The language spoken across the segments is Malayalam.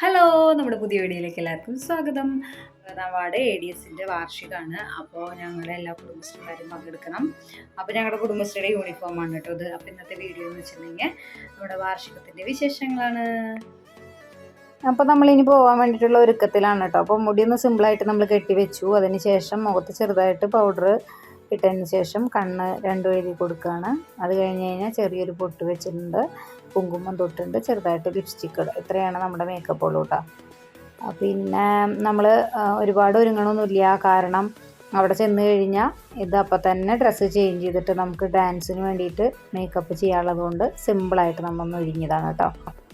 ഹലോ നമ്മുടെ പുതിയ വീഡിയോയിലേക്ക് എല്ലാവർക്കും സ്വാഗതം. വാർഡ് എ ഡി എസിന്റെ വാർഷികമാണ് അപ്പോൾ ഞങ്ങളുടെ എല്ലാ കുടുംബശ്രീക്കാരും പങ്കെടുക്കണം. അപ്പോൾ ഞങ്ങളുടെ കുടുംബശ്രീയുടെ യൂണിഫോമാണ് കേട്ടോ ഇത്. അപ്പോൾ ഇന്നത്തെ വീഡിയോ എന്ന് വെച്ചിട്ടുണ്ടെങ്കിൽ നമ്മുടെ വാർഷികത്തിന്റെ വിശേഷങ്ങളാണ്. അപ്പോൾ നമ്മളിനി പോകാൻ വേണ്ടിയിട്ടുള്ള ഒരുക്കത്തിലാണ് കേട്ടോ. അപ്പോൾ മുടിയൊന്ന് സിമ്പിളായിട്ട് നമ്മൾ കെട്ടി വെച്ചു അതിന് ശേഷം മുഖത്ത് ചെറുതായിട്ട് പൗഡർ ഇട്ടതിന് ശേഷം കണ്ണ് രണ്ടും എഴുതി കൊടുക്കുകയാണ്. അത് കഴിഞ്ഞ് കഴിഞ്ഞാൽ ചെറിയൊരു പൊട്ട് വെച്ചിട്ടുണ്ട്. കുങ്കുമം തൊട്ടുണ്ട്. ചെറുതായിട്ട് ലിപ്സ്റ്റിക്ക് ഇത്രയാണ് നമ്മുടെ മേക്കപ്പ് ഉള്ളൂ കേട്ടോ പിന്നെ നമ്മൾ ഒരുപാട് ഒരുങ്ങണമൊന്നുമില്ല കാരണം അവിടെ ചെന്ന് കഴിഞ്ഞാൽ ഇത് അപ്പം തന്നെ ഡ്രസ്സ് ചേഞ്ച് ചെയ്തിട്ട് നമുക്ക് ഡാൻസിന് വേണ്ടിയിട്ട് മേക്കപ്പ് ചെയ്യാനുള്ളത് കൊണ്ട് സിമ്പിളായിട്ട് നമ്മളൊന്ന് ഒരുങ്ങിയതാണ് കേട്ടോ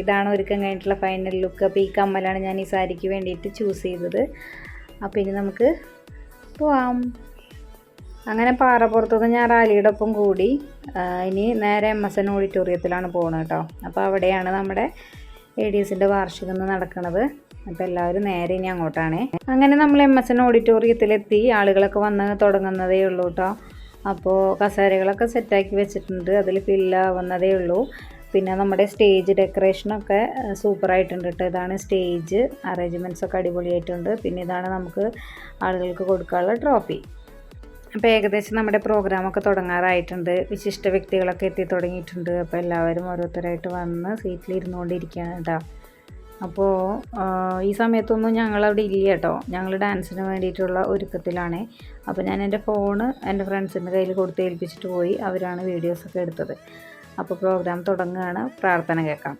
ഇതാണ് ഒരുക്കം കഴിഞ്ഞിട്ടുള്ള ഫൈനൽ ലുക്ക് അപ്പോൾ ഈ കമ്മലാണ് ഞാൻ ഈ സാരിക്ക് വേണ്ടിയിട്ട് ചൂസ് ചെയ്തത്. അപ്പോൾ ഇനി നമുക്ക് പോവാം. അങ്ങനെ പാറപ്പുറത്തുനിന്ന് ഞാൻ റാലിയുടെ ഒപ്പം കൂടി ഇനി നേരെ എം എസ് എൻ ഓഡിറ്റോറിയത്തിലാണ് പോകുന്നത് കേട്ടോ. അപ്പോൾ അവിടെയാണ് നമ്മുടെ എ ഡി എസിന്റെ വാർഷികം ഇന്ന് നടക്കുന്നത് അപ്പോൾ എല്ലാവരും നേരെ ഇനി അങ്ങോട്ടാണ്. അങ്ങനെ നമ്മൾ എം എസ് എൻ ഓഡിറ്റോറിയത്തിലെത്തി. ആളുകളൊക്കെ വന്ന് തുടങ്ങുന്നതേ ഉള്ളൂ കേട്ടോ. അപ്പോൾ കസേരകളൊക്കെ സെറ്റാക്കി വെച്ചിട്ടുണ്ട്. അതിൽ ഫില്ലാവുന്നതേ ഉള്ളൂ. പിന്നെ നമ്മുടെ സ്റ്റേജ് ഡെക്കറേഷനൊക്കെ സൂപ്പറായിട്ടുണ്ട് കേട്ടോ. ഇതാണ് സ്റ്റേജ് അറേഞ്ച്മെന്റ്സ് ഒക്കെ അടിപൊളിയായിട്ടുണ്ട്. പിന്നെ ഇതാണ് നമുക്ക് ആളുകൾക്ക് കൊടുക്കാനുള്ള ട്രോഫി അപ്പോൾ ഏകദേശം നമ്മുടെ പ്രോഗ്രാമൊക്കെ തുടങ്ങാറായിട്ടുണ്ട്. വിശിഷ്ട വ്യക്തികളൊക്കെ എത്തി തുടങ്ങിയിട്ടുണ്ട്. അപ്പോൾ എല്ലാവരും ഓരോരുത്തരായിട്ട് വന്ന് സീറ്റിൽ ഇരുന്നുകൊണ്ടിരിക്കുകയാണ് കേട്ടോ. അപ്പോൾ ഈ സമയത്തൊന്നും ഞങ്ങളവിടെ ഇല്ല കേട്ടോ. ഞങ്ങൾ ഡാൻസിന് വേണ്ടിയിട്ടുള്ള ഒരുക്കത്തിലാണ്. അപ്പോൾ ഞാൻ എന്റെ ഫോണ് എന്റെ ഫ്രണ്ട്സിന്റെ കയ്യിൽ കൊടുത്ത് ഏൽപ്പിച്ചിട്ട് പോയി. അവരാണ് വീഡിയോസൊക്കെ എടുത്തത്. അപ്പോൾ പ്രോഗ്രാം തുടങ്ങുകയാണ്. പ്രാർത്ഥന കേൾക്കാം.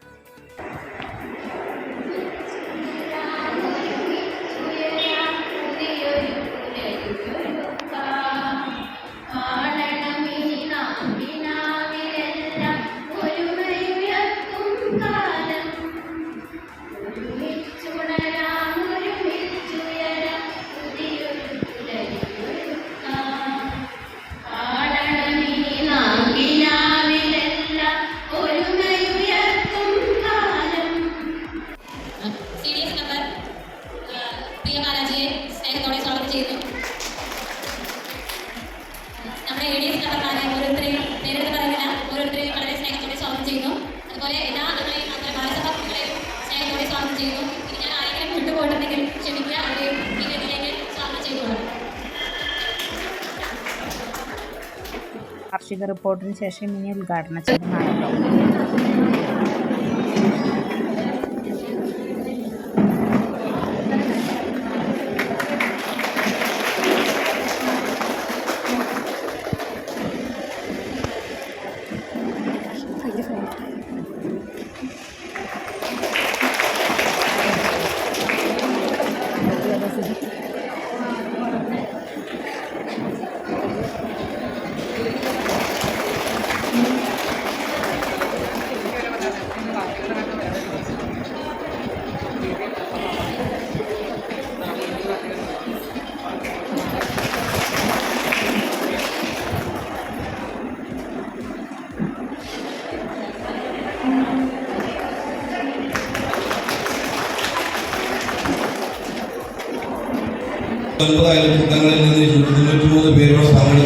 വാർഷിക റിപ്പോർട്ടിന് ശേഷം ഇനി ഉദ്ഘാടന ചടങ്ങാണ്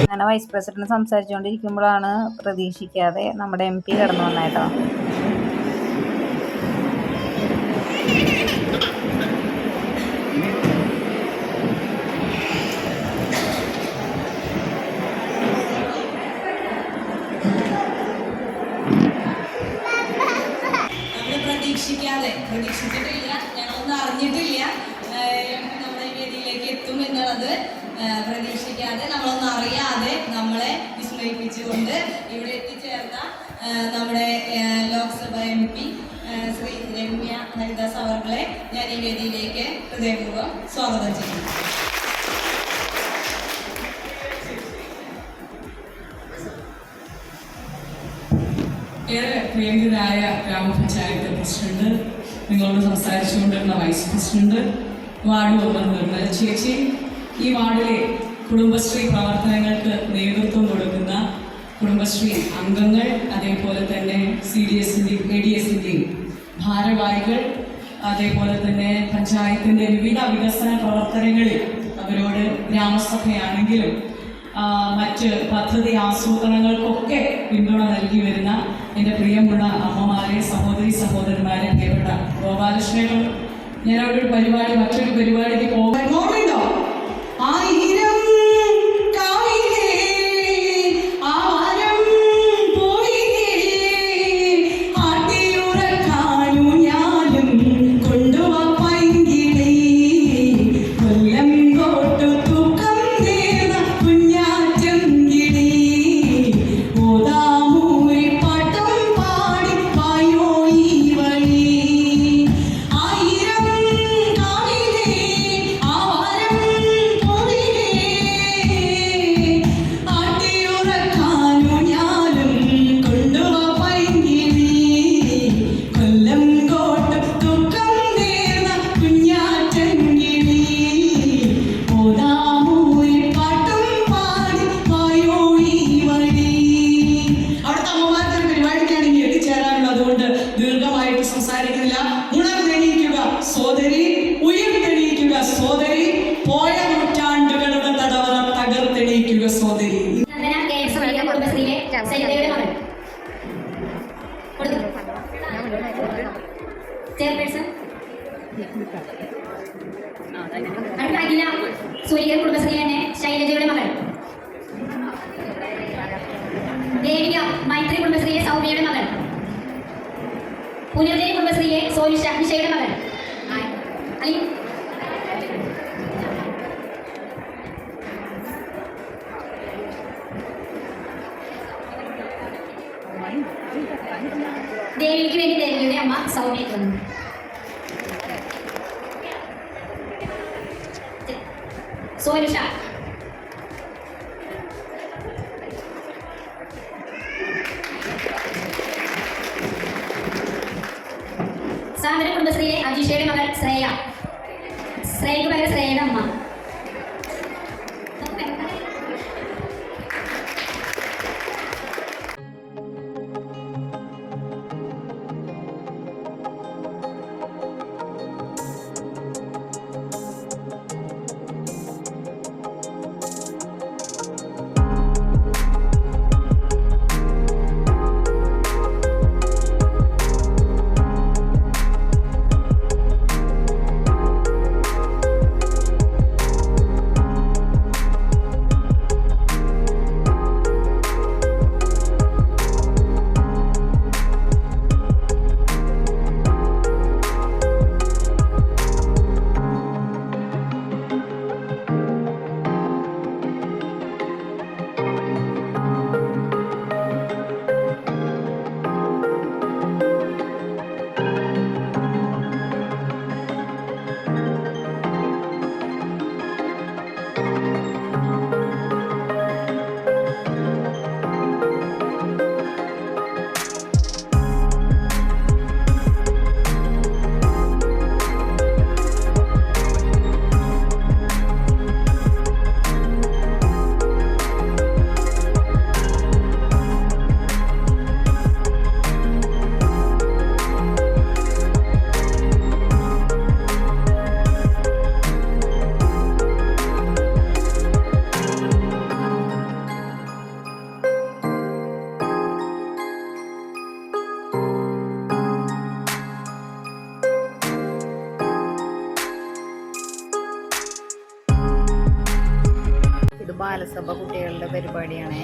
അങ്ങനെ വൈസ് പ്രസിഡന്റ് സംസാരിച്ചുകൊണ്ടിരിക്കുമ്പോഴാണ് പ്രതീക്ഷിക്കാതെ നമ്മുടെ എം പി കടന്നു വന്നേട്ടോ പ്രതീക്ഷിക്കാതെ പ്രതീക്ഷിച്ചിട്ടില്ല. പ്രതീക്ഷിക്കാതെ നമ്മളൊന്നും അറിയാതെ നമ്മളെ വിസ്മയിപ്പിച്ചുകൊണ്ട് ഇവിടെ എത്തിച്ചേർന്ന നമ്മുടെ ലോക്സഭ എം പി ശ്രീ രമ്യ ഹരിദാസ് അവർകളെ ഞാൻ ഈ വേദിയിലേക്ക് ഹൃദയപൂർവം സ്വാഗതം ചെയ്യുന്നു. ഏറെ പ്രിയങ്കരായ ഗ്രാമപഞ്ചായത്ത് പ്രസിഡന്റ് നിങ്ങളോട് സംസാരിച്ചുകൊണ്ടിരുന്ന vice president ward member Nirmala ചേച്ചി ഈ വാർഡിലെ കുടുംബശ്രീ പ്രവർത്തനങ്ങൾക്ക് നേതൃത്വം കൊടുക്കുന്ന കുടുംബശ്രീ അംഗങ്ങൾ അതേപോലെ തന്നെ സി ഡി എസിന്റെയും എ ഡി എസിന്റെയും ഭാരവാഹികൾ അതേപോലെ തന്നെ പഞ്ചായത്തിന്റെ വിവിധ വികസന പ്രവർത്തനങ്ങളിൽ അവരോട് ഗ്രാമസഭയാണെങ്കിലും മറ്റ് പദ്ധതി ആസൂത്രണങ്ങൾക്കൊക്കെ പിന്തുണ നൽകി വരുന്ന എന്റെ പ്രിയമുള്ള അമ്മമാരെ സഹോദരി സഹോദരന്മാരെ പ്രിയപ്പെട്ട ഗോപാലകൃഷ്ണൻ ഞാനവിടെ ഒരു പരിപാടി മറ്റൊരു പരിപാടിക്ക് പോകാൻ സോനിഷ് അഭിഷേകയുടെ മകൻ അല്ലെങ്കിൽ ദേവിക്ക് വേണ്ടി ദേവിയുടെ അമ്മ സൗമ്യ തന്നു സോനിഷ സാന്ത്വന കുടുംബശ്രീയിലെ അജിഷയുടെ മകൾ ശ്രേയ. ശ്രേയക്ക് പകരം ശ്രേയുടെ അമ്മ. ബാലസഭ കുട്ടികളുടെ പരിപാടിയാണേ.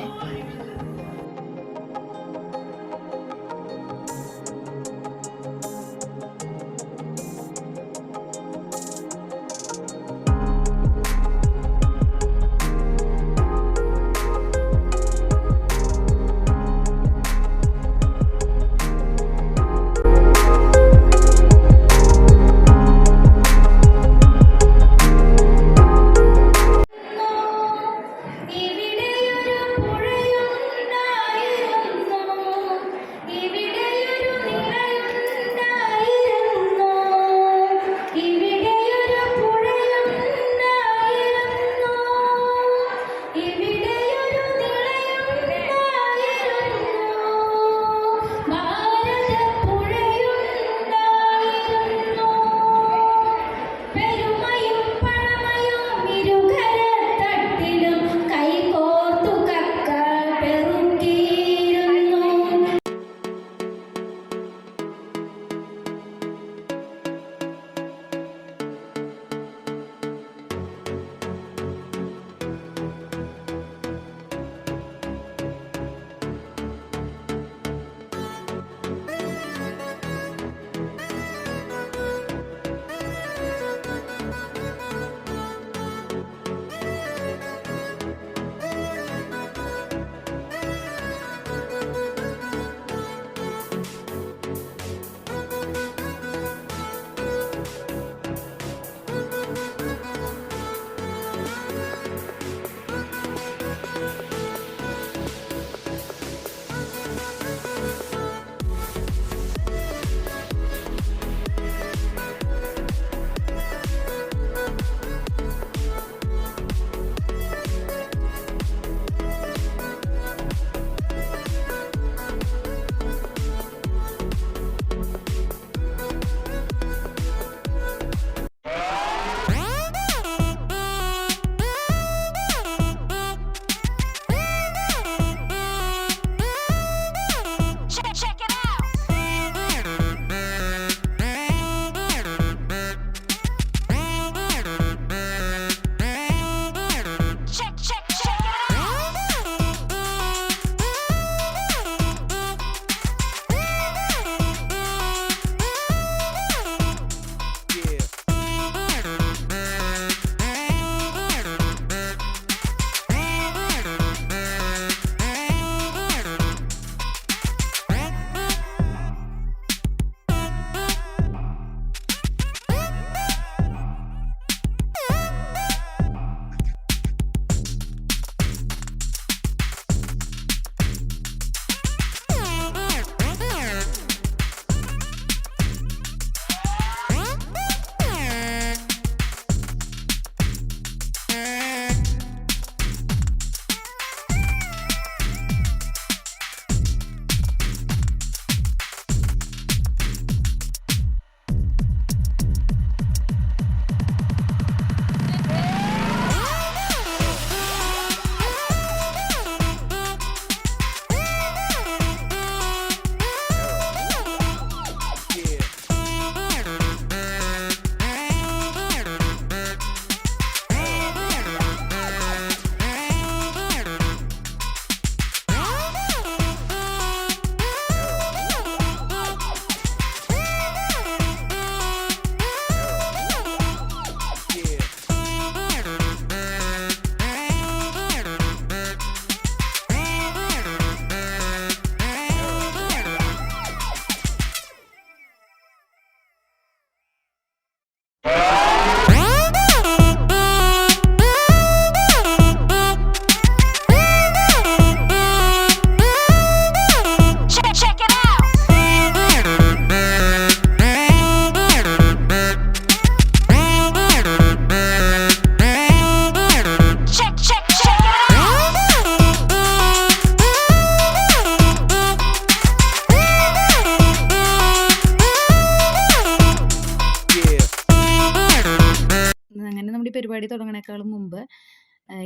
തുടങ്ങണേക്കാളും മുമ്പ്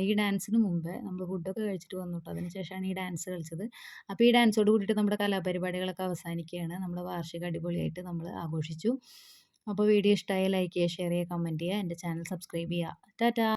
ഈ ഡാൻസിന് മുമ്പ് നമ്മൾ ഫുഡൊക്കെ കഴിച്ചിട്ട് വന്നു കേട്ടോ അതിന് ശേഷമാണ് ഈ ഡാൻസ് കളിച്ചത്. അപ്പോൾ ഈ ഡാൻസോട് കൂടിയിട്ട് നമ്മുടെ കലാപരിപാടികളൊക്കെ അവസാനിക്കുകയാണ്. നമ്മുടെ വാർഷിക അടിപൊളിയായിട്ട് നമ്മൾ ആഘോഷിച്ചു. അപ്പോൾ വീഡിയോ ഇഷ്ടമായി ലൈക്ക് ചെയ്യുക ഷെയർ ചെയ്യുക കമന്റ് ചെയ്യുക എന്റെ ചാനൽ സബ്സ്ക്രൈബ് ചെയ്യുക. ടാറ്റാ!